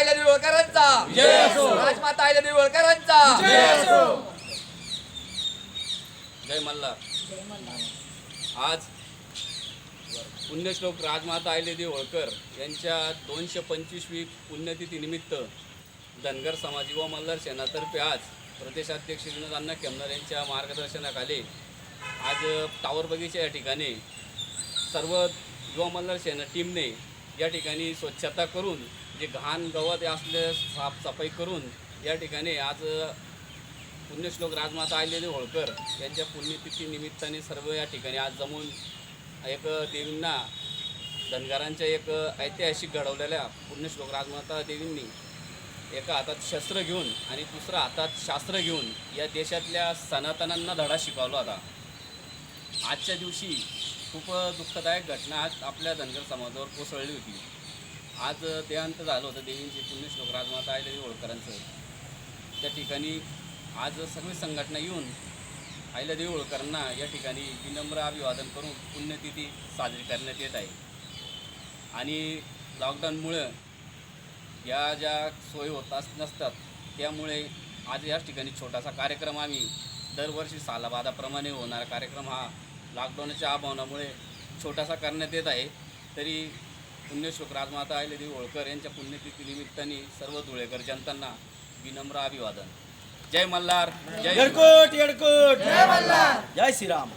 अहिल्यादेवी होळकरांचा राजमाता अहिल्यादेवी होळकरांचा जय मल्हार. आज पुण्यश्लोक राजमाता अहिल्यादेवी होळकर यांच्या दोनशे पंचवीसवी पुण्यतिथी निमित्त धनगर समाज युवा मल्हार सेनातर्फे आज प्रदेशाध्यक्ष विनोद अण्णा केमनार यांच्या मार्गदर्शनाखाली आज टावर बगीचा या ठिकाणी सर्व युवा मल्हार सेना टीमने या ठिकाणी स्वच्छता करून जे घाण गवत असले साफसफाई करून या ठिकाणी आज पुण्यश्लोक राजमाता आलेले होळकर यांच्या पुण्यतिथी निमित्ताने सर्व या ठिकाणी आज जमून एक देवींना धनगरांच्या एक ऐतिहासिक घडवलेल्या पुण्यश्लोक राजमाता देवींनी एका हातात शस्त्र घेऊन आणि दुसऱ्या हातात शास्त्र घेऊन या देशातल्या सनातनांना धडा शिकवला होता. आजच्या दिवशी खूप दुःखदायक घटना आज आपल्या धनगर समाजावर कोसळली होती. आज देहांत झालं होतं. देवींचे पुण्यश्लोक राजमाता अहिल्यादेवी होळकरांचं. त्या ठिकाणी आज सगळी संघटना येऊन अहिल्यादेवी होळकरांना या ठिकाणी विनम्र अभिवादन करून पुण्यतिथी साजरी करण्यात येत आहे. आणि लॉकडाऊनमुळं या ज्या सोयी होत अस नसतात त्यामुळे आज याच ठिकाणी छोटासा कार्यक्रम आम्ही दरवर्षी सालाबादाप्रमाणे होणारा कार्यक्रम हा लॉकडाऊनच्या अभावामुळे छोटासा करण्यात येत आहे. तरी पुण्यश्लोक राजमाता अहिल्यादेवी होळकर यांच्या पुण्यतिथी निमित्ताने सर्व धुळेकर जनतांना विनम्र अभिवादन. जय मल्हार जय शिवराय. येडकोट येडकोट. जय मल्हार. जय श्रीराम